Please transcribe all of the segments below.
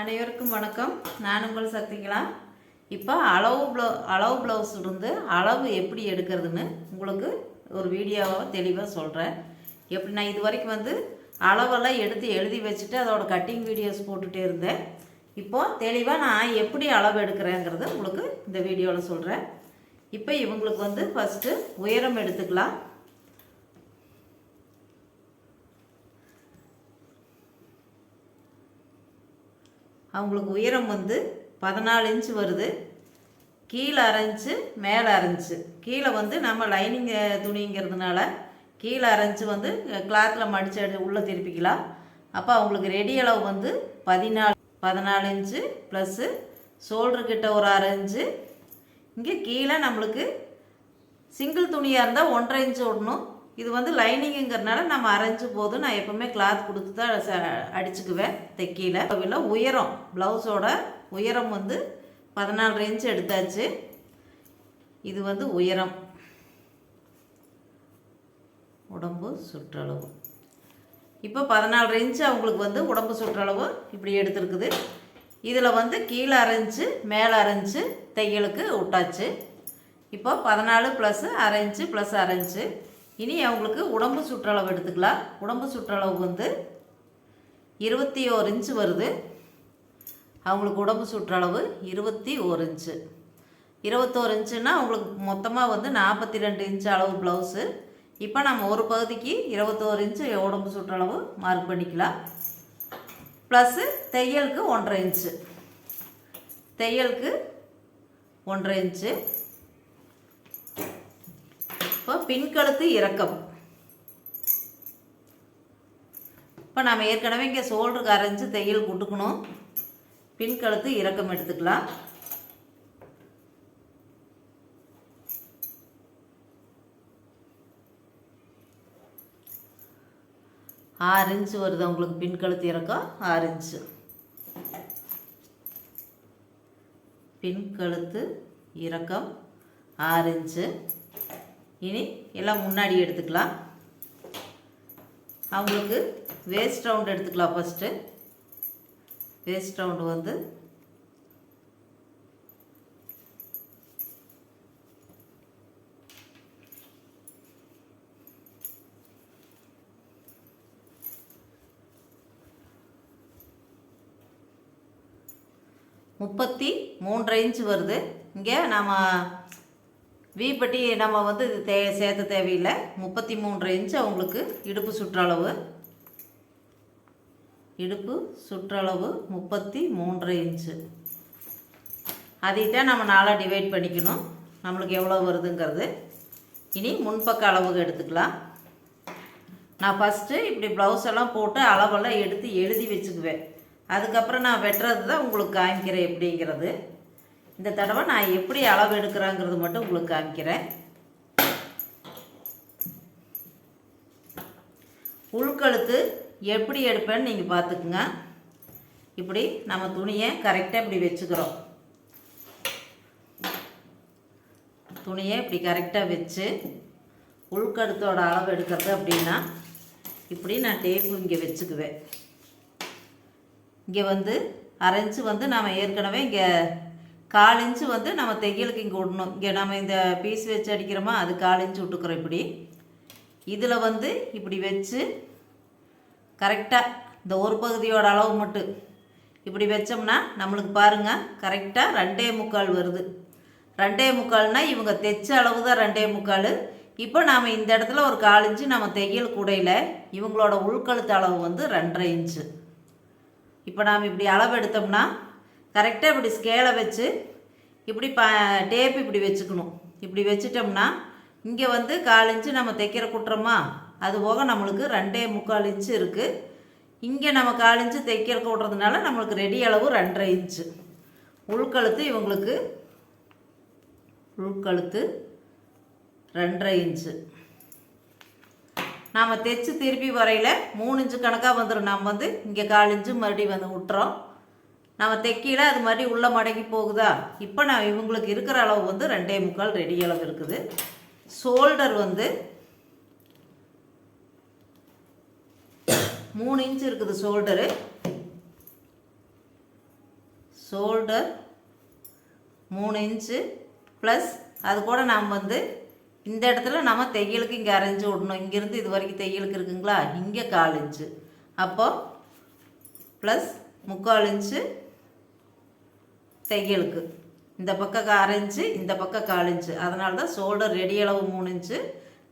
அனைவருக்கும் வணக்கம். நான் உங்கள் சக்திகளா இப்போ அளவு ப்ளவு அளவு ப்ளவுஸ் இருந்து அளவு எப்படி எடுக்கிறதுன்னு உங்களுக்கு ஒரு வீடியோவாக தெளிவாக சொல்கிறேன் எப்படி நான் இது வரைக்கும் வந்து அளவெல்லாம் எடுத்து எழுதி வச்சுட்டு அதோட கட்டிங் வீடியோஸ் போட்டுகிட்டே இருந்தேன். இப்போது தெளிவாக நான் எப்படி அளவு எடுக்கிறேங்கிறத உங்களுக்கு இந்த வீடியோவில் சொல்கிறேன் இப்போ இவங்களுக்கு வந்து ஃபஸ்ட்டு உயரம் எடுத்துக்கலாம். அவங்களுக்கு உயரம் வந்து பதினாலு இன்ச்சு வருது. கீழே அரைஞ்சு மேலே அரைஞ்சு கீழே வந்து நம்ம லைனிங் துணிங்கிறதுனால கீழே அரைஞ்சு வந்து கிளாத்தில் மடித்து அடி உள்ளே திருப்பிக்கலாம். அப்போ அவங்களுக்கு ரெடி அளவு வந்து பதினாலு பதினாலு இன்ச்சு ப்ளஸ்ஸு கிட்ட ஒரு அரை இன்ச்சு இங்கே கீழே நம்மளுக்கு சிங்கிள் துணியாக இருந்தால் ஒன்றரை இன்ச்சு விடணும் இது வந்து லைனிங்குங்கிறனால நம்ம அரைஞ்சு போதும் நான் எப்போவுமே கிளாத் கொடுத்து தான் ச அடிச்சுக்குவேன் தைக்கியில். இல்லை உயரம் ப்ளவுஸோட உயரம் வந்து பதினாலு இன்ச் எடுத்தாச்சு. இது வந்து உயரம். உடம்பு சுற்றளவு. இப்போ பதினாலு இன்ச்சு அவங்களுக்கு வந்து உடம்பு சுற்றளவு இப்படி எடுத்துருக்குது. இதில் வந்து கீழே அரைஞ்சு மேலே அரைஞ்சு தையலுக்கு விட்டாச்சு. இப்போ பதினாலு ப்ளஸ் அரைஞ்சு ப்ளஸ் அரைஞ்சு இனி அவங்களுக்கு உடம்பு சுற்றளவு எடுத்துக்கலாம். உடம்பு சுற்றளவு வந்து இருபத்தி ஓரு இன்ச்சு வருது. அவங்களுக்கு உடம்பு சுற்றளவு இருபத்தி ஒரு இன்ச்சு இருபத்தோரு இன்ச்சுன்னா அவங்களுக்கு மொத்தமாக வந்து நாற்பத்தி ரெண்டு இன்ச்சு அளவு ப்ளவுஸு இப்போ நம்ம ஒரு பகுதிக்கு இருபத்தோரு இன்ச்சு உடம்பு சுற்றளவு மார்க் பண்ணிக்கலாம். ப்ளஸ்ஸு தையலுக்கு ஒன்றரை இன்ச்சு தையலுக்கு ஒன்றரை இன்ச்சு இப்போ பின்கழுத்து இறக்கம் இப்போ நம்ம ஏற்கனவே இங்கே சோல்டருக்கு அரைஞ்சி தையல் கொடுக்கணும். பின்கழுத்து இறக்கம் எடுத்துக்கலாம். ஆறு இன்ச்சு வருது உங்களுக்கு பின்கழுத்து இறக்கம்? ஆறு இன்ச்சு. பின்கழுத்து இறக்கம் ஆறு இன்ச்சு. இனி எல்லாம் முன்னாடி எடுத்துக்கலாம். அவங்களுக்கு வேஸ்ட் ரவுண்ட் எடுத்துக்கலாம் ஃபஸ்ட்டு வேஸ்ட் ரவுண்டு வந்து முப்பத்தி மூன்றரை இன்ச்சு வருது. இங்கே நம்ம வீப்பட்டி நம்ம வந்து தே சேர்த்த தேவையில்லை. முப்பத்தி மூன்று இன்ச்சு அவங்களுக்கு இடுப்பு சுற்றளவு. இடுப்பு சுற்றளவு முப்பத்தி மூன்றரை இன்ச்சு. அதைத்தான் நம்ம நாளாக டிவைட் பண்ணிக்கணும். நம்மளுக்கு எவ்வளோ வருதுங்கிறது. இனி முன்பக்க அளவுக்கு எடுத்துக்கலாம். நான் ஃபஸ்ட்டு இப்படி ப்ளவுஸ் எல்லாம் போட்டு அளவெல்லாம் எடுத்து எழுதி வச்சுக்குவேன். அதுக்கப்புறம் நான் வெட்டுறது தான் உங்களுக்கு காமிக்கிறேன் எப்படிங்கிறது. இந்த தடவை நான் எப்படி அளவு எடுக்கிறேங்கிறது மட்டும் உங்களுக்கு காமிக்கிறேன். உள்கழுத்து எப்படி எடுப்பேன்னு நீங்கள் பார்த்துக்குங்க. இப்படி நம்ம துணியை கரெக்டாக இப்படி வச்சுக்கிறோம். துணியை இப்படி கரெக்டாக வச்சு உள்கழுத்தோட அளவு எடுக்கிறது அப்படின்னா இப்படி நான் டேப்பு இங்கே வச்சுக்குவேன். இங்கே வந்து அரை வந்து நாம் ஏற்கனவே இங்கே கால் இன்ச்சு வந்து நம்ம தையலுக்கு இங்கே விடணும். இங்கே நம்ம இந்த பீஸ் வச்சு அடிக்கிறோமா அது கால் இன்ச்சு விட்டுக்கிறோம் இப்படி. இதில் வந்து இப்படி வச்சு கரெக்டாக இந்த ஒரு பகுதியோட அளவு மட்டும் இப்படி வச்சோம்னா நம்மளுக்கு பாருங்கள் கரெக்டாக ரெண்டே முக்கால் வருது. ரெண்டே முக்கால்னால் இவங்க தைச்ச அளவு தான் ரெண்டே முக்கால். இப்போ நாம் இந்த இடத்துல ஒரு கால் இன்ச்சு நம்ம தையல் கூடையில் இவங்களோட உள்கழுத்து அளவு வந்து ரெண்டரை இன்ச்சு. இப்போ நாம் இப்படி அளவு எடுத்தோம்னா கரெக்டாக இப்படி ஸ்கேலை வச்சு இப்படி ப டேப் இப்படி வச்சுக்கணும். இப்படி வச்சிட்டோம்னா இங்கே வந்து கால் இன்ச்சு நம்ம தைக்கிற குட்டுறோமா அது போக நம்மளுக்கு ரெண்டே முக்கால் இன்ச்சு இருக்குது இங்கே நம்ம கால் இன்ச்சு தைக்கிற விட்றதுனால நம்மளுக்கு ரெடி அளவு ரெண்டரை இன்ச்சு. உள்கழுத்து இவங்களுக்கு உள்கழுத்து ரெண்டரை இன்ச்சு. நாம் தைச்சு திருப்பி வரையில் மூணு இன்ச்சு கணக்காக வந்துடும் நம்ம வந்து இங்கே கால் இன்ச்சு மறுபடியும் வந்து விட்டுறோம் நம்ம தைக்கல அது மாதிரி உள்ளே மடங்கி போகுதா? இப்போ நான் இவங்களுக்கு இருக்கிற அளவு வந்து ரெண்டே முக்கால் ரெடி அளவு இருக்குது. ஷோல்டர் வந்து மூணு இன்ச் இருக்குது ஷோல்டரு. ஷோல்டர் மூணு இன்ச்சு ப்ளஸ் அது கூட நாம் வந்து இந்த இடத்துல நம்ம தையலுக்கு இங்கே அரைஞ்சி விடணும். இங்கேருந்து இது வரைக்கும் தையலுக்கு இருக்குங்களா? இங்கே கால் இன்ச்சு. அப்போ ப்ளஸ் முக்கால் இன்ச்சு தையலுக்கு. இந்த பக்கம் அரைஞ்சு இந்த பக்கம் கால் இன்ச்சு. அதனால தான் ஷோல்டர் ரெடி அளவு மூணு இன்ச்சு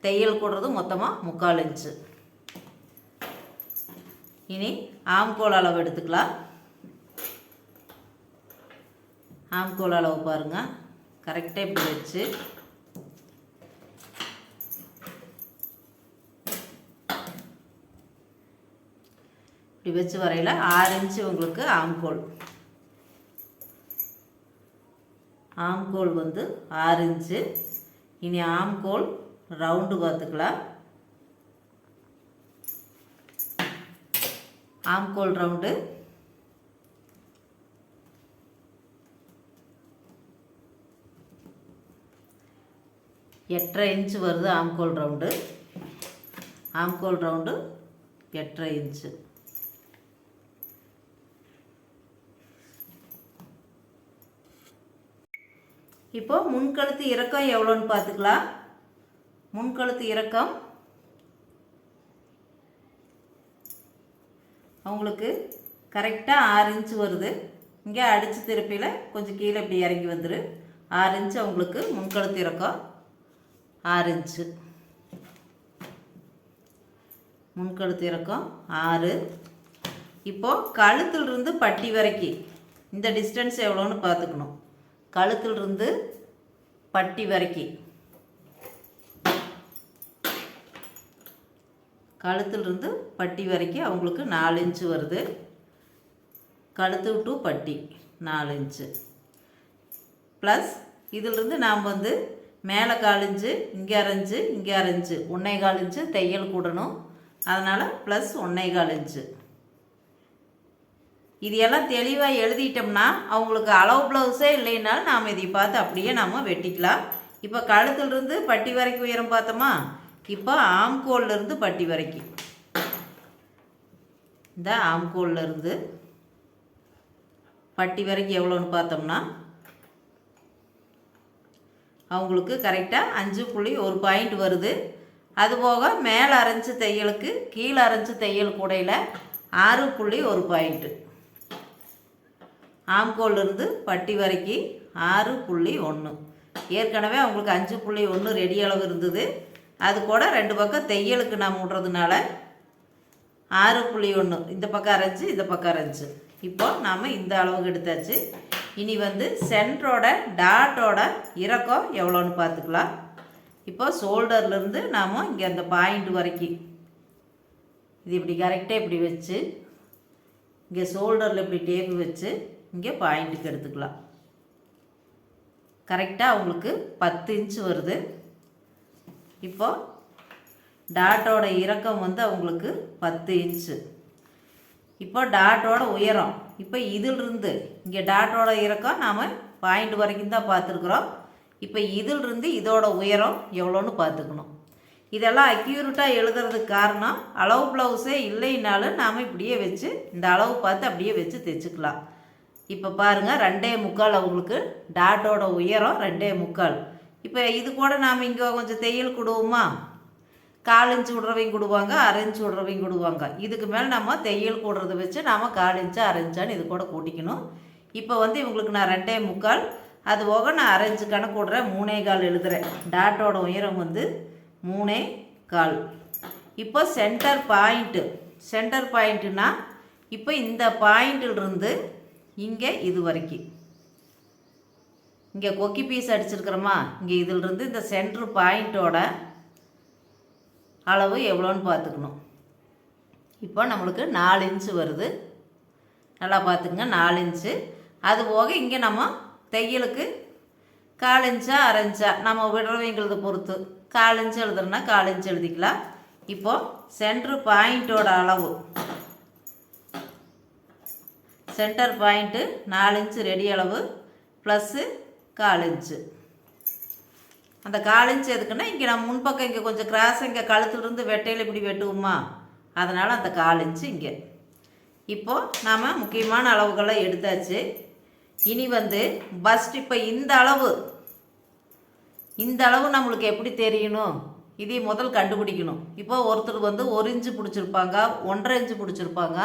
தையல் கூடுறது மொத்தமாக முக்கால் இன்ச்சு. இனி ஆம்கோல் அளவு எடுத்துக்கலாம். ஆம்கோல் அளவு பாருங்கள் கரெக்டாக இப்படி வச்சு. இப்படி வச்சு வரையில் ஆறு இன்ச்சு உங்களுக்கு ஆம்கோல் ஆம்கோல் வந்து ஆறு இன்ச்சு இனி ஆம்கோல் ரவுண்டு பார்த்துக்கலாம். ஆம்கோல் ரவுண்டு எட்டரை இன்ச்சு வருது ஆம்கோல் ரவுண்டு ஆம்கோல் ரவுண்டு எட்டரை இன்ச்சு இப்போ முன்கழுத்து இறக்கம் எவ்வளோன்னு பார்த்துக்கலாம். முன்கழுத்து இறக்கம். அவங்களுக்கு கரெக்டாக ஆறு இன்ச்சு வருது. இங்கே அடித்து திருப்பியில் கொஞ்சம் கீழே இப்படி இறங்கி வந்துரு. ஆறு இன்ச்சு அவங்களுக்கு முன்கழுத்து இறக்கம். ஆறு இன்ச்சு. முன்கழுத்து இறக்கம் ஆறு. இப்போது கழுத்துலேருந்து பட்டி வரைக்கும் இந்த டிஸ்டன்ஸ் எவ்வளோன்னு பார்த்துக்கணும். கழுத்திலிருந்து பட்டி வரைக்கும் கழுத்திலிருந்து பட்டி வரைக்கும் அவங்களுக்கு நாலு இன்ச்சு வருது. கழுத்து டு பட்டி நாலு இன்ச்சு. ப்ளஸ் இதிலிருந்து நாம் வந்து மேலே கால் இன்ச்சு இங்கே அரைஞ்சு இங்கே அரைஞ்சு ஒன்றே கால் தையல் கூடணும். அதனால் ப்ளஸ் ஒன்றே கால் இன்ச்சு. இது எல்லாம் தெளிவாக எழுதிட்டோம்னா அவங்களுக்கு அளவு ப்ளவுஸே இல்லைனாலும் நாம் இதை பார்த்து அப்படியே நாம் வெட்டிக்கலாம். இப்போ கழுத்துலேருந்து பட்டி வரைக்கும் உயரம் பார்த்தோமா? இப்போ ஆம்கோல்லேருந்து பட்டி வரைக்கும். இந்த ஆம்கோல்ல இருந்து பட்டி வரைக்கும் எவ்வளோன்னு பார்த்தோம்னா அவங்களுக்கு கரெக்டாக அஞ்சு புள்ளி ஒரு பாயிண்ட் வருது. அதுபோக மேலே அரைஞ்சு தையலுக்கு கீழே அரைஞ்சு தையல் கூடையில் ஆறு புள்ளி ஒரு பாயிண்ட்டு ஆம்கோல்லேருந்து பட்டி வரைக்கும் ஆறு புள்ளி ஒன்று ஏற்கனவே அவங்களுக்கு அஞ்சு புள்ளி ஒன்று ரெடி அளவு இருந்தது. அது கூட ரெண்டு பக்கம் தையலுக்கு நாம் விட்றதுனால ஆறு புள்ளி ஒன்று இந்த பக்கம் அரைஞ்சு இந்த பக்கம் அரைஞ்சு. இப்போ நாம் இந்த அளவுக்கு எடுத்தாச்சு. இனி வந்து சென்டரோட டாட்டோட இறக்கம் எவ்வளோன்னு பார்த்துக்கலாம். இப்போ ஷோல்டர்லேருந்து நாம் இங்கே அந்த பாயிண்ட் வரைக்கும் இது இப்படி கரெக்டாக இப்படி வச்சு இங்கே ஷோல்டரில் இப்படி டேப்பு வச்சு இங்கே பாயிண்ட்டுக்கு எடுத்துக்கலாம். கரெக்டாக அவங்களுக்கு பத்து இன்ச்சு வருது. இப்போது டாட்டோட இறக்கம் வந்து அவங்களுக்கு பத்து இன்ச்சு இப்போ டாட்டோட உயரம். இப்போ இதிலிருந்து இங்கே டாட்டோட இறக்கம் நாம் பாயிண்ட் வரைக்கும் தான் பார்த்துருக்குறோம். இப்போ இதிலிருந்து இதோட உயரம் எவ்வளோன்னு பார்த்துக்கணும். இதெல்லாம் அக்யூரட்டாக எழுதுறதுக்கு காரணம் அளவு ப்ளவுஸே இல்லைனாலும் நாம் இப்படியே வச்சு இந்த அளவு பார்த்து அப்படியே வச்சு தைச்சிக்கலாம். இப்போ பாருங்கள் ரெண்டே முக்கால் அவங்களுக்கு டாட்டோட உயரம் ரெண்டே முக்கால். இப்போ இது கூட நாம் இங்கே கொஞ்சம் தையல் கொடுவோமா? கால் இன்ச்சு விடுறவங்க கொடுவாங்க அரை இன்ச்சு விட்றவையும் கொடுவாங்க. இதுக்கு மேலே நம்ம தையல் கூடுறத வச்சு நாம் கால் இன்ச்சு அரை இன்ச்சான்னு இது கூட கூட்டிக்கணும். இப்போ வந்து இவங்களுக்கு நான் ரெண்டே முக்கால் அது போக நான் அரை இன்ச்சு கணக்கு விடுறேன் மூணே கால் எழுதுகிறேன் டாட்டோட உயரம் வந்து மூணே கால். இப்போ சென்டர் பாயிண்ட்டு சென்டர் பாயிண்ட்டுனா இப்போ இந்த பாயிண்ட்டிலிருந்து இங்கே இது வரைக்கும். இங்கே கொக்கி பீஸ் அடிச்சிருக்கிறோமா? இங்கே இதிலிருந்து இந்த சென்ட்ரு பாயிண்ட்டோட அளவு எவ்வளோன்னு பார்த்துக்கணும். இப்போ நம்மளுக்கு நாலு இன்ச்சு வருது. நல்லா பார்த்துக்குங்க நாலு இன்ச்சு அது போக இங்கே நம்ம தையலுக்கு கால் இன்ச்சா அரை இன்ச்சா நம்ம விடுறவங்களது பொறுத்து. கால் இன்ச்சு எழுதுறோன்னா கால் இன்ச்சு எழுதிக்கலாம். இப்போது சென்ட்ரு பாயிண்ட்டோட அளவு. சென்டர் பாயிண்ட்டு நாலு இன்ச்சு ரெடி அளவு ப்ளஸ்ஸு கால் இன்ச்சு. அந்த கால் இன்ச்சு எதுக்குன்னா இங்கே நம்ம முன்பக்கம் இங்கே கொஞ்சம் கிராஸ் இங்கே கழுத்துலேருந்து வெட்டையில் இப்படி வெட்டுவோமா? அதனால் அந்த கால் இன்ச்சு இங்கே. இப்போது நாம் முக்கியமான அளவுகளை எடுத்தாச்சு. இனி வந்து பஸ்ட் இப்போ இந்த அளவு. இந்த அளவு நம்மளுக்கு எப்படி தெரியணும்? இதை முதல் கண்டுபிடிக்கணும். இப்போ ஒருத்தர் வந்து ஒரு இன்ச்சு பிடிச்சிருப்பாங்க ஒன்றரை இன்ச்சு பிடிச்சிருப்பாங்க.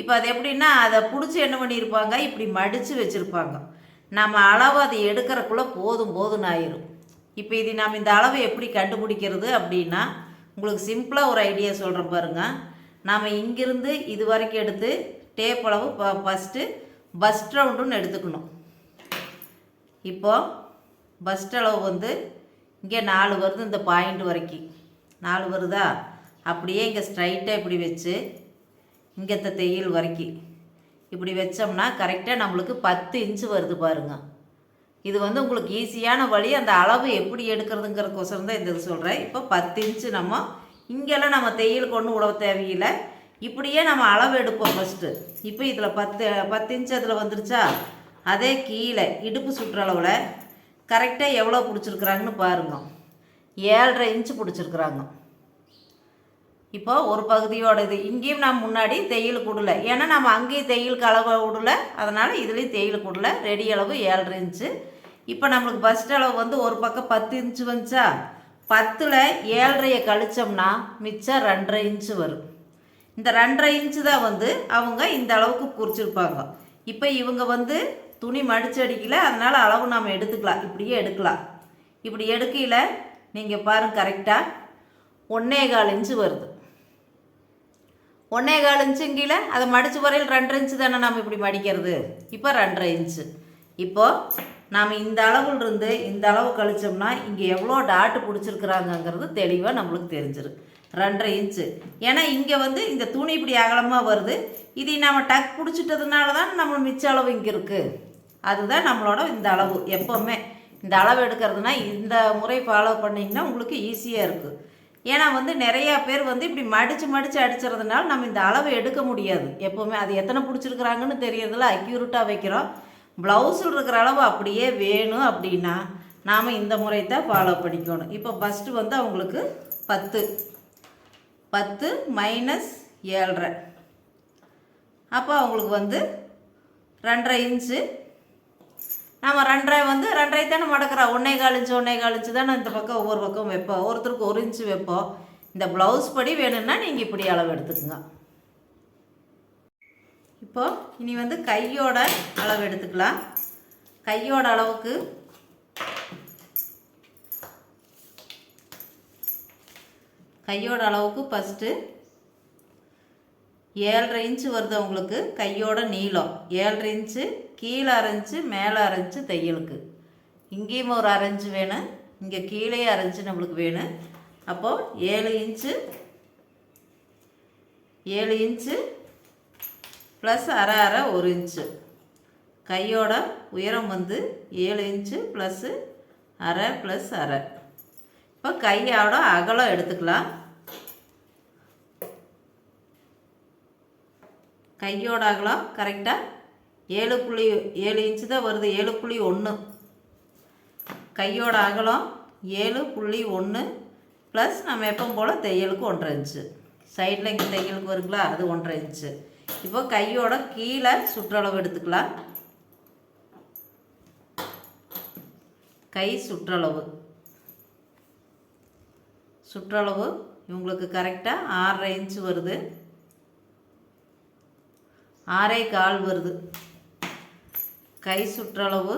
இப்போ அது எப்படின்னா அதை பிடிச்சி என்ன பண்ணியிருப்பாங்க இப்படி மடித்து வச்சுருப்பாங்க. நம்ம அளவு அதை எடுக்கிறக்குள்ளே போதும் போதும்னு ஆயிரும் இப்போ இது நம்ம இந்த அளவை எப்படி கண்டுபிடிக்கிறது அப்படின்னா உங்களுக்கு சிம்பிளாக ஒரு ஐடியா சொல்கிறேன் பாருங்கள் நாம் இங்கிருந்து இது வரைக்கும் எடுத்து டேப் அளவு ஃபஸ்ட்டு பஸ்ட் ரவுண்டுன்னு எடுத்துக்கணும். இப்போது பஸ்ட் அளவு வந்து இங்கே நாலு வருது இந்த பாயிண்ட் வரைக்கும். நாலு வருதா? அப்படியே இங்கே ஸ்ட்ரைட்டாக இப்படி வச்சு இங்கே இந்த தையல் வரைக்கும் இப்படி வச்சோம்னா கரெக்டாக நம்மளுக்கு பத்து இன்ச்சு வருது பாருங்க. இது வந்து உங்களுக்கு ஈஸியான வழி அந்த அளவு எப்படி எடுக்கிறதுங்கிறக்கோசரம் தான் இந்த இது சொல்கிறேன் இப்போ பத்து இன்ச்சு நம்ம இங்கெல்லாம் நம்ம தையல் கொண்டு உழவு தேவையில்லை. இப்படியே நம்ம அளவு எடுப்போம் ஃபஸ்ட்டு இப்போ இதில் பத்து பத்து இன்ச்சு அதில் வந்துருச்சா? அதே கீழே இடுப்பு சுற்றளவில் கரெக்டாக எவ்வளோ பிடிச்சிருக்குறாங்கன்னு பாருங்க. ஏழரை இன்ச்சு பிடிச்சிருக்குறாங்க. இப்போ ஒரு பகுதியோட இது. இங்கேயும் நான் முன்னாடி தையல் கொடுல. ஏன்னா நம்ம அங்கேயும் தையலுக்கு அளவு விடல. அதனால் இதுலேயும் தையல் கொடுல. ரெடி அளவு ஏழரை இன்ச்சு. இப்போ நம்மளுக்கு பஸ்ட் அளவு வந்து ஒரு பக்கம் பத்து இன்ச்சு வந்துச்சா? பத்தில் ஏழரையை கழிச்சோம்னா மிச்சம் ரெண்டரை இன்ச்சு வரும். இந்த ரெண்டரை இன்ச்சு தான் வந்து அவங்க இந்த அளவுக்கு குறிச்சிருப்பாங்க. இப்போ இவங்க வந்து துணி மடிச்சு அடிக்கல. அதனால் அளவு நாம் எடுத்துக்கலாம். இப்படியே எடுக்கலாம். இப்படி எடுக்கையில் நீங்கள் பாருங்க கரெக்டாக ஒன்னே கால் இன்ச்சு வருது. ஒன்னே கால் இன்ச்சு கீழே அதை மடித்து வரையில் ரெண்டரை இன்ச்சு தானே நம்ம இப்படி மடிக்கிறது? இப்போ ரெண்டரை இன்ச்சு இப்போது நாம் இந்த அளவில் இருந்து இந்த அளவு கழிச்சோம்னா இங்கே எவ்வளோ டாட்டு பிடிச்சிருக்கிறாங்கங்கிறது தெளிவாக நம்மளுக்கு தெரிஞ்சிடும் ரெண்டரை இன்ச்சு ஏன்னா இங்கே வந்து இந்த துணி இப்படி அகலமாக வருது. இதை நம்ம டக் பிடிச்சிட்டதுனால தான் நம்ம மிச்ச அளவு இங்கே இருக்குது அதுதான் நம்மளோட இந்த அளவு. எப்போவுமே இந்த அளவு எடுக்கிறதுனா இந்த முறை ஃபாலோ பண்ணிங்கன்னா உங்களுக்கு ஈஸியாக இருக்குது ஏன்னா வந்து நிறையா பேர் வந்து இப்படி மடித்து மடித்து அடிச்சுறதுனால நம்ம இந்த அளவை எடுக்க முடியாது. எப்போவுமே அது எத்தனை பிடிச்சிருக்கிறாங்கன்னு தெரியறதில்ல அக்யூரட்டாக வைக்கிறோம். ப்ளவுஸில் இருக்கிற அளவு அப்படியே வேணும் அப்படின்னா நாம் இந்த முறை தான் ஃபாலோ பண்ணிக்கணும். இப்போ ஃபஸ்ட்டு வந்து அவங்களுக்கு பத்து. பத்து மைனஸ் ஏழரை. அப்போ அவங்களுக்கு வந்து ரெண்டரை இன்ச்சு நம்ம ரெண்டரை வந்து ரெண்டரை தானே மடக்கிறோம் ஒன்றே காலிஞ்சு ஒன்றே காலிஞ்சு தானே இந்த பக்கம் ஒவ்வொரு பக்கம் வைப்போம். ஒருத்தருக்கு ஒரு இன்ச்சு வைப்போம். இந்த ப்ளவுஸ் படி வேணும்னா நீங்கள் இப்படி அளவு எடுத்துக்கோங்க. இப்போது இனி வந்து கையோட அளவு எடுத்துக்கலாம். கையோட அளவுக்கு கையோட அளவுக்கு ஃபஸ்ட்டு ஏழரை இன்ச்சு வருது உங்களுக்கு கையோட நீளம். ஏழரை இன்ச்சு கீழே அரைஞ்சு மேலே அரைஞ்சு தையலுக்கு. இங்கேயும் ஒரு அரைஞ்சு வேணும். இங்கே கீழே அரைஞ்சு நம்மளுக்கு வேணும். அப்போது ஏழு இன்ச்சு ஏழு இன்ச்சு ப்ளஸ் அரை அரை ஒரு இன்ச்சு. கையோட உயரம் வந்து ஏழு இன்ச்சு ப்ளஸ்ஸு அரை ப்ளஸ் அரை. இப்போ கையோட அகலம் எடுத்துக்கலாம். கையோட அகலம் கரெக்டாக ஏழு புள்ளி ஏழு இன்ச்சு தான் வருது ஏழு புள்ளி ஒன்று கையோட அகலம் ஏழு புள்ளி ஒன்று ப்ளஸ் நம்ம எப்போ போல் தையலுக்கு ஒன்றரை இன்ச்சு சைடில் இங்கே தையலுக்கு வருங்களா அது ஒன்றரை இன்ச்சு இப்போ கையோட கீழே சுற்றளவு எடுத்துக்கலாம். கை சுற்றளவு. சுற்றளவு இவங்களுக்கு கரெக்டாக ஆறரை இன்ச்சு வருது. ஆறே கால் வருது. கை சுற்றளவு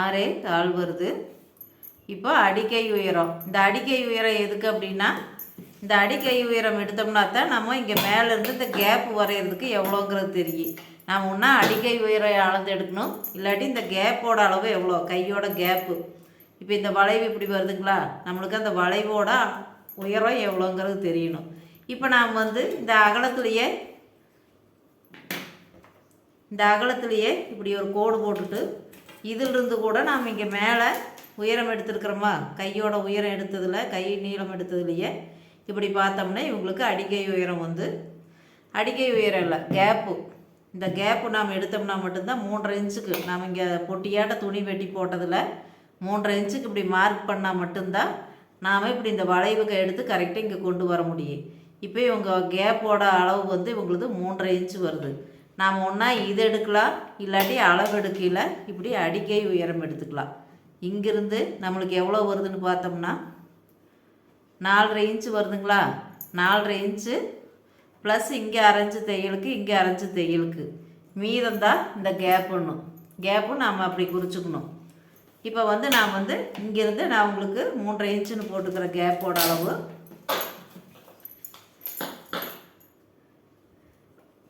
ஆறே கால் வருது. இப்போ அடிக்கை உயரம். இந்த அடிக்கை உயரம் எதுக்கு அப்படின்னா இந்த அடிக்கை உயரம் எடுத்தோம்னா தான் நம்ம இங்கே மேலேருந்து இந்த கேப் வரைகிறதுக்கு எவ்வளோங்கிறது தெரியும். நாம் ஒன்றா அடிக்கை உயரம் அளந்து எடுக்கணும். இல்லாட்டி இந்த கேப்போட அளவு எவ்வளோ? கையோட கேப்பு இப்போ இந்த வளைவு இப்படி வருதுங்களா? நம்மளுக்கு அந்த வளைவோட உயரம் எவ்வளோங்கிறது தெரியணும். இப்போ நாம் வந்து இந்த அகலத்துலேயே இந்த அகலத்துலேயே இப்படி ஒரு கோடு போட்டுட்டு இதிலிருந்து கூட நாம் இங்கே மேலே உயரம் எடுத்துருக்குறோமா? கையோட உயரம் எடுத்ததில் கை நீளம் எடுத்ததுலையே இப்படி பார்த்தோம்னா இவங்களுக்கு அடிக்கை உயரம் வந்து அடிக்கை உயரம் இல்லை கேப்பு இந்த கேப்பு நாம் எடுத்தோம்னா மட்டும்தான் மூன்றரை இன்ச்சுக்கு. நாம் இங்கே பொட்டியாட்ட துணி வெட்டி போட்டதில் மூன்றரை இன்ச்சுக்கு இப்படி மார்க் பண்ணால் மட்டும்தான் நாம் இப்படி இந்த வளைவுக்கு எடுத்து கரெக்டாக இங்கே கொண்டு வர முடியும். இப்போ இவங்க கேப்போட அளவு வந்து இவங்களுக்கு மூன்றரை இன்ச்சு வருது. நாம் ஒன்றா இது எடுக்கலாம் இல்லாட்டி அளவு இப்படி அடிக்கை உயரம் எடுத்துக்கலாம். இங்கிருந்து நம்மளுக்கு எவ்வளோ வருதுன்னு பார்த்தோம்னா நாலரை இன்ச்சு வருதுங்களா? நாலரை இன்ச்சு ப்ளஸ் இங்கே அரைஞ்சு தையலுக்கு இங்கே அரைஞ்சு தையலுக்கு. மீதம் தான் இந்த கேப்புன்னு கேப்பும் நாம் அப்படி குறிச்சுக்கணும். இப்போ வந்து நான் வந்து இங்கேருந்து நான் உங்களுக்கு மூன்றரை இன்ச்சுன்னு போட்டுக்கிற கேப்போட அளவு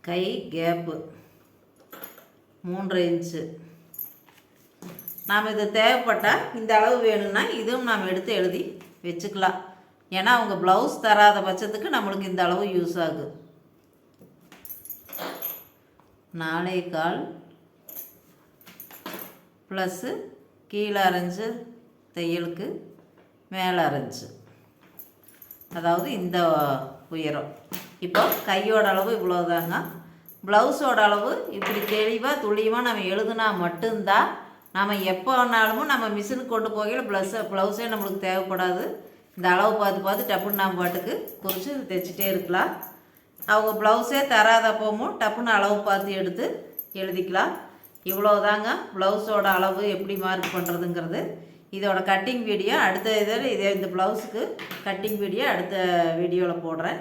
கை கேப்பு மூன்றரை இன்ச்சு நாம் இது தேவைப்பட்டால் இந்த அளவு வேணும்னா இதுவும் நாம் எடுத்து எழுதி வச்சுக்கலாம். ஏன்னா அவங்க ப்ளவுஸ் தராத பட்சத்துக்கு நம்மளுக்கு இந்த அளவு யூஸ் ஆகுது. நாலே கால் ப்ளஸ்ஸு கீழே அரைஞ்சு தையலுக்கு மேலே அரைஞ்சு. அதாவது இந்த உயரம். இப்போ கையோட அளவு இவ்வளோதாங்க ப்ளவுஸோட அளவு இப்படி தெளிவாக துல்லியமாக நம்ம எழுதுனா மட்டும்தான் நம்ம எப்போ வேணாலும் நம்ம மிஷினுக்கு கொண்டு போகையில் ப்ளஸ்ஸை ப்ளவுஸே நம்மளுக்கு தேவைப்படாது. இந்த அளவு பார்த்து பார்த்து டப்புன்னு நாம் பாட்டுக்கு குறித்து தைச்சிட்டே இருக்கலாம். அவங்க ப்ளவுஸே தராதப்பவும் டப்புன்னு அளவு பார்த்து எடுத்து எழுதிக்கலாம். இவ்வளோதாங்க ப்ளவுஸோட அளவு எப்படி மார்க் பண்ணுறதுங்கிறது இதோட கட்டிங் வீடியோ அடுத்த இதில் இதே இந்த ப்ளவுஸுக்கு கட்டிங் வீடியோ அடுத்த வீடியோவில் போடுறேன்.